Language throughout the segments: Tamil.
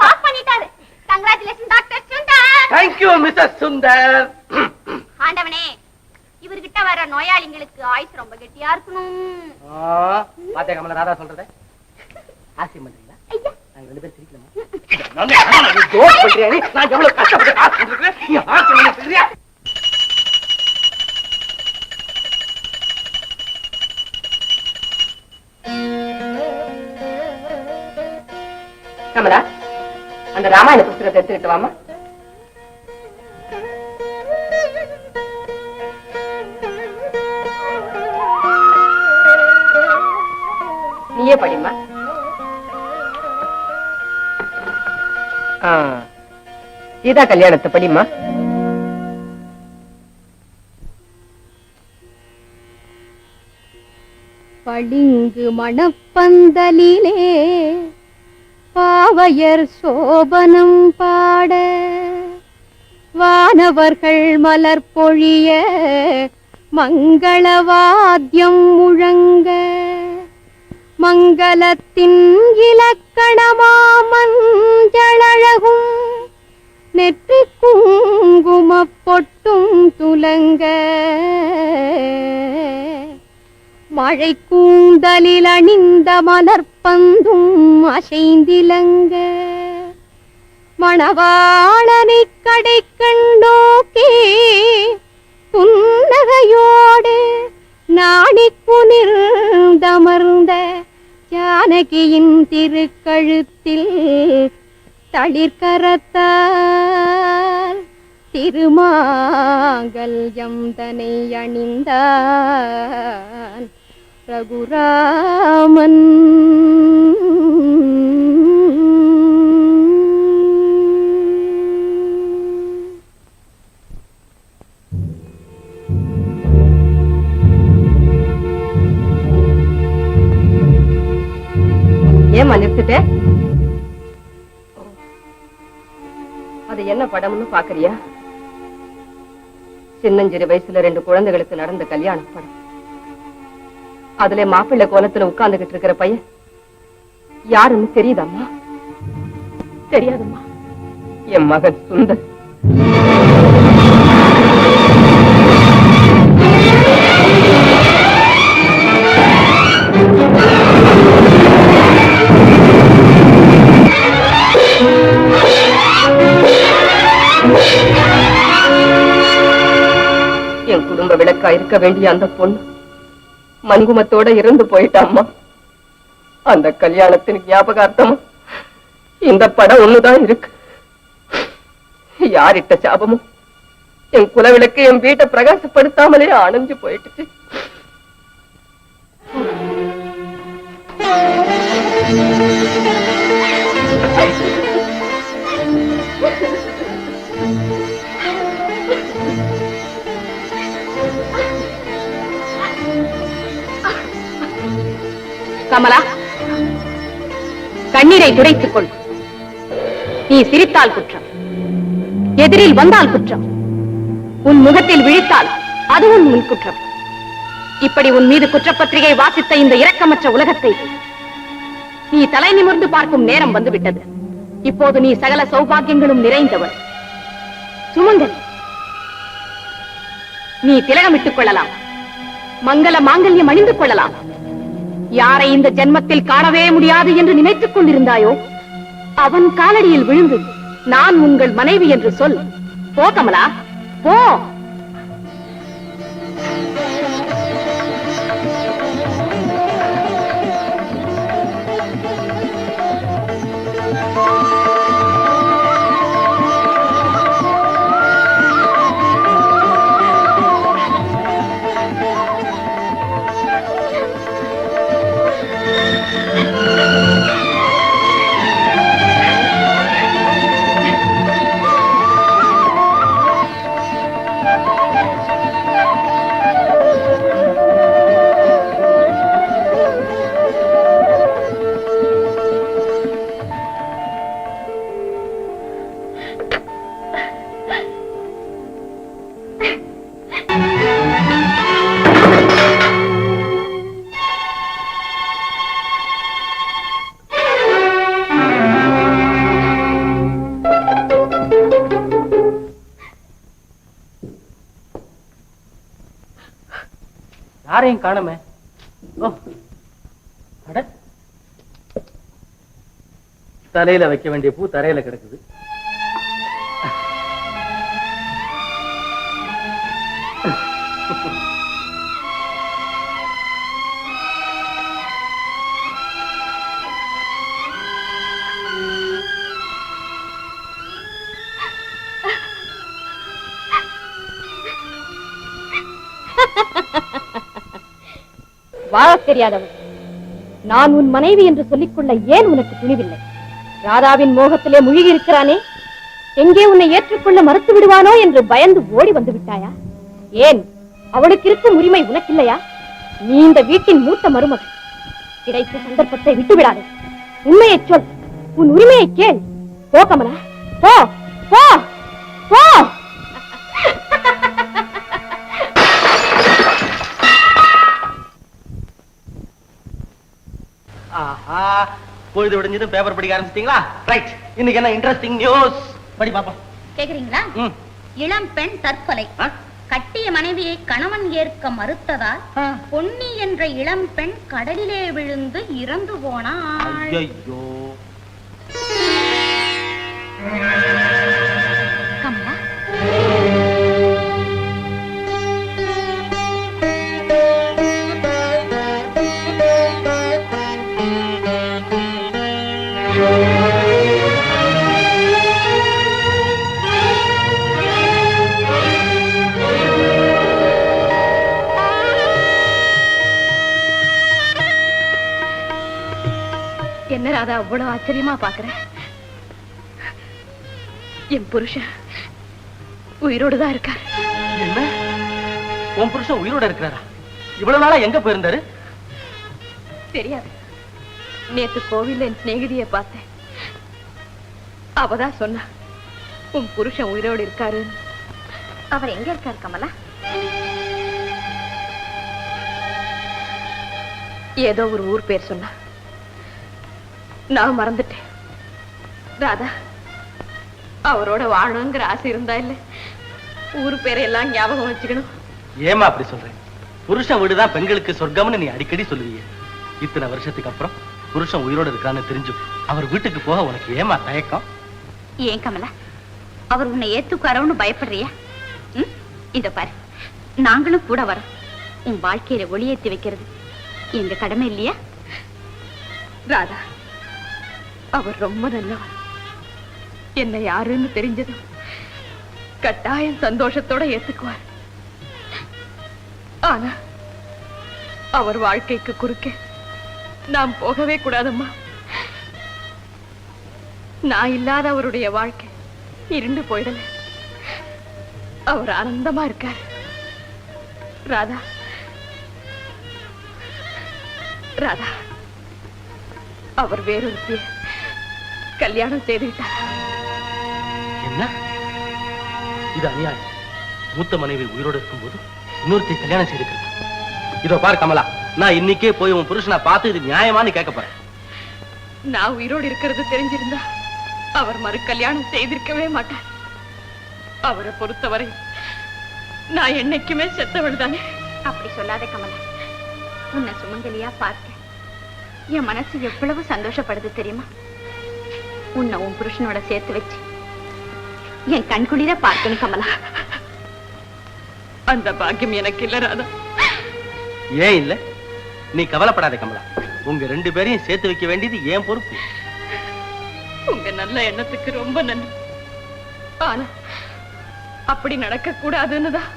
பாஸ் பண்ணிட்டாரு. Congratulation doctor Sundar thank you mister Sundar ஆண்டவனே இவர்கிட்ட வர நோயாளிங்களுக்கு ஆயுசு ரொம்ப கெட்டியா இருக்கணும். பாத்தே கமல ராதா சொல்றத? ஆசியம் பண்றீங்களா? ஐயா. நாங்க ரெண்டு பேரும் சிரிக்கலாமா? நான் எவ்வளவு கஷ்டப்பட்டு பண்ணிருக்கேன் நீ ஆசியம் அந்த ராமாயண புஸ்தகத்தை எடுத்துக்கிட்டு வாமா நீயே படிமா சீதா கல்யாணத்தை படிமா பளிங்கு மணப்பந்தலிலே பாவையர் சோபனம் பாட. வானவர்கள் மலர் பொழிய மங்களவாத்தியம் முழங்க. மங்களத்தின் இலக்கணமாமஞ்சழகும் நெற்றி குங்கும பொட்டும் துலங்க. மழை கூந்தலில் அணிந்த மலர் பந்தும் அசைந்திலங்க. மணவாளனை கடை கண்டோக்கே புன்னகையோடு நாடி குனிர்ந்தமர்ந்த ஜானகியின் திருக்கழுத்தில் தளிர்கரத்தால் திருமாங்கல்யம் தனை அணிந்தான் ரகுராமன். ஏமா நிறுத்திட்ட? அது என்ன படம்னு பாக்குறியா? சின்னஞ்சிறு வயசுல ரெண்டு குழந்தைகளுக்கு நடந்த கல்யாண படம். அதுல மாப்பிள்ளை கோலத்துல உட்கார்ந்துகிட்டு இருக்கிற பையன். யாருன்னு தெரியுதம்மா? தெரியாதம்மா. என் மகன் சுந்தர். என் குடும்ப விளக்கா இருக்க வேண்டிய அந்த பொண்ணு மண்குமத்தோட இருந்து போயிட்டாம்மா. அந்த கல்யாணத்தின் ஞாபகார்த்தமா இந்த படம் ஒண்ணுதான் இருக்கு. யாரிட்ட சாபமும் என் குலவிளக்கு என் வீட்டை பிரகாசப்படுத்தாமலே அணைஞ்சு you. கமலா. கண்ணீரை துடைத்துக் கொள். நீ சிரித்தால் குற்றம். எதிரில் வந்தால் குற்றம். உன் முகத்தில் விழித்தால் அதுவும் உன் குற்றம். இப்படி உன் மீது குற்றப்பத்திரிகை வாசித்த இந்த இரக்கமற்ற உலகத்தை நீ தலை நிமிர்ந்து பார்க்கும் நேரம் வந்துவிட்டது. இப்போது நீ சகல சௌபாகியங்களும் நிறைந்தவள். சுமங்கல். நீ திலகமிட்டுக் கொள்ளலாம். மங்கள மாங்கல்யம் அணிந்து கொள்ளலாம். யாரை இந்த ஜென்மத்தில் காணவே முடியாது என்று நினைத்துக் கொண்டிருந்தாயோ அவன் காலடியில் விழுந்து நான் உங்கள் மனைவி என்று சொல். போ கமலா போ. யாரையும் காணுமே? அட. தலையில வைக்க வேண்டிய பூ தரையில கிடக்குது. வாழத் தெரியாதவன். நான் உன் மனைவி என்று சொல்லிக்கொள்ள ஏன் உனக்கு துணிவில்லை? ராதாவின் மோகத்திலே முழுகி இருக்கிறானே? எங்கே உன்னை ஏற்றுக்கொள்ள மறுத்து விடுவானோ என்று பயந்து ஓடி வந்து விட்டாயா? ஏன்? அவளுக்கு இருக்கும் உரிமை உனக்கில்லையா? நீ இந்த வீட்டின் மூத்த மருமகள். கிடைத்த சந்தர்ப்பத்தை விட்டுவிடாதே. உண்மையை சொல். உன் உரிமையை கேள். போ கமலா. போ. போ. போ. பொழுது விடிஞ்சதும் பேப்பர் படிக்க ஆரம்பிச்சிட்டீங்களா? ரைட் இன்னைக்கு என்ன இன்ட்ரெஸ்டிங் நியூஸ் படி பாப்போம். கேக்குறீங்களா? இளம் பெண் தற்கொலை? கட்டிய மனைவியை கணவன் ஏற்க மறுத்ததால். பொன்னி என்ற இளம் பெண் கடலிலே விழுந்து இறந்து போனாள். ஐயோ அவ்வளவு ஆச்சரியமா பாக்குறேன். என் புருஷன் உயிரோடு தான் இருக்கார். என்ன? உன் புருஷன் உயிரோட இருக்கிறாரா? இவ்வளவு நாளா எங்க போயிருந்தாரு? தெரியாது. நேத்து கோவில்ல என் சிநேகிதிய பார்த்தேன். அவதான் சொன்னா உன் புருஷன் உயிரோடு இருக்காரு. அவர் எங்க இருக்கார் கமலா? ஏதோ ஒரு ஊர் பேர் சொன்னா. நான் மறந்துட்டேன். ராதா அவரோட வாழணுங்கிற ஆசை இருந்தா இல்ல? ஊர் பேரை எல்லாம் ஞாபகம் வச்சுக்கணும். ஏமா அப்படி சொல்றேன் புருஷன் வீடுதான் பெண்களுக்கு சொர்க்கம்னு நீ அடிக்கடி சொல்லுவீங்க இத்தனை வருஷத்துக்கு அப்புறம் புருஷன் உயிரோட இருக்கான்னு தெரிஞ்சு அவர் வீட்டுக்கு போக உனக்கு ஏமா தயக்கம்? ஏன் கமலா அவர் உன்னை ஏத்துக்காரவன்னு பயப்படுறியா? இத பாரு நாங்களும் கூட வரோம். உன் வாழ்க்கையில ஒளியேத்தி வைக்கிறது. எங்க கடமை இல்லையா? ராதா அவர் ரொம்ப நல்லவர். என்ன யாருன்னு தெரிஞ்சதும் கட்டாயம் சந்தோஷத்தோட ஏத்துக்குவார். ஆனா அவர் வாழ்க்கைக்கு குறுக்கே நாம் போகவே கூடாதம்மா. நான் இல்லாத அவருடைய வாழ்க்கை இருண்டு போயிடல. அவர் ஆனந்தமா இருக்கார். ராதா. ராதா. அவர் வேறொருத்திய கல்யாணம் செய்துவிட்டார். என்ன? இது அநியாயம். மூத்த மனைவி உயிரோடு இருக்கும்போது இன்னொருத்தை கல்யாணம் செய்துக்கிறது இதோ பார் கமலா நான் இன்னைக்கே போய் உன் புருஷனை பார்த்து இது நியாயமான்னு கேட்க போறேன். நான் உயிரோடு இருக்கிறது தெரிஞ்சிருந்தா அவர் மறு கல்யாணம் செய்திருக்கவே மாட்டார். அவரை பொறுத்தவரை நான் என்னைக்குமே செத்தவள் தானே. அப்படி சொல்லாத கமலா. உன்னை சுமங்கலியா பார்க்க என் மனசு எவ்வளவு சந்தோஷப்படுது தெரியுமா? உன்னை உன் புருஷனோட சேர்த்து வச்சு என் கண்குளிர பார்க்கணும் கமலா. அந்த பாக்கியம் எனக்கு இல்ல ராதா. ஏன் இல்ல? நீ கவலைப்படாத கமலா. உங்க ரெண்டு பேரையும் சேர்த்து வைக்க வேண்டியது ஏன் பொறுப்பு. உங்க நல்ல எண்ணத்துக்கு ரொம்ப நன்றி. ஆனா அப்படி நடக்க கூடாதுன்னு தான்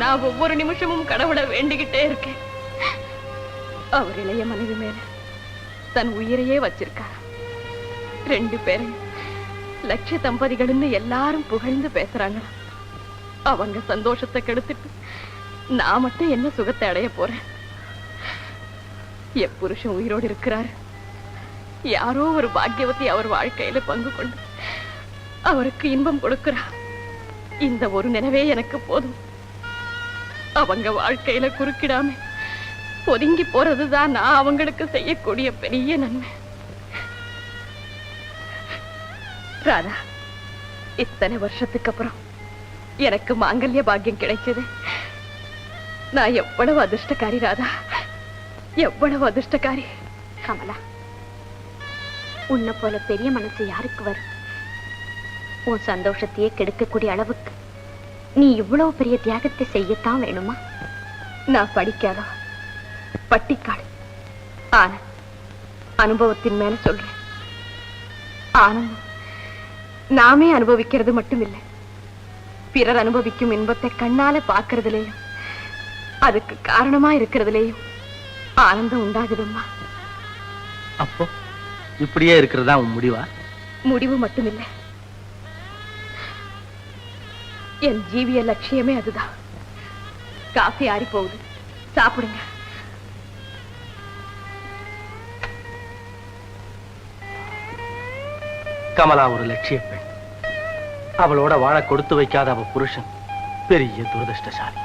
நான் ஒவ்வொரு நிமிஷமும் கடவுளை வேண்டிக்கிட்டே இருக்கேன். அவர் இளைய மனைவி மேல தன் உயிரையே வச்சிருக்கார். ரெண்டு பேரும். லட்ச தம்பதிகள்னு எல்லாரும் புகழ்ந்து பேசுறாங்க. அவங்க சந்தோஷத்தை கெடுத்துட்டு நான் மட்டும் என்ன சுகத்தை அடைய போறேன்? என் புருஷன் உயிரோடு இருக்கிறாரு. யாரோ ஒரு பாக்கியவதி அவர் வாழ்க்கையில பங்கு கொண்டு அவருக்கு இன்பம் கொடுக்கிறார் இந்த ஒரு நினைவே எனக்கு போதும். அவங்க வாழ்க்கையில குறுக்கிடாம ஒதுங்கி போறதுதான் நான் அவங்களுக்கு செய்யக்கூடிய பெரிய நன்மை. ராதா இத்தனை வருஷத்துக்கு அப்புறம் எனக்கு மாங்கல்ய பாக்கியம் கிடைச்சது. நான் எவ்வளவு அதிர்ஷ்டக்காரி ராதா எவ்வளவு அதிர்ஷ்டக்காரி. கமலா உன்னை போல பெரிய மனசு யாருக்கு வரும்? உன் சந்தோஷத்தையே கெடுக்கக்கூடிய அளவுக்கு நீ இவ்வளவு பெரிய தியாகத்தை செய்யத்தான் வேணுமா? நான் படிக்காத பட்டிக்காடு. ஆனா அனுபவத்தின் மேல சொல்றேன். ஆனந்தம். நாமே அனுபவிக்கிறது மட்டுமில்லை. பிறர் அனுபவிக்கும் இன்பத்தை கண்ணால பார்க்கறதுலயும் அதுக்கு காரணமா இருக்கிறதுலயும் ஆனந்தம் உண்டாகுதம்மா. அப்போ இப்படியே இருக்கிறதா உன் முடிவா? முடிவு மட்டுமில்லை. என் ஜீவிய லட்சியமே அதுதான். காஃபி ஆறி போகுது சாப்பிடுங்க. கமலா ஒரு லட்சிய பெண். அவளோட வாழ கொடுத்து வைக்காத அவ புருஷன் பெரிய துரதிருஷ்டசாலி.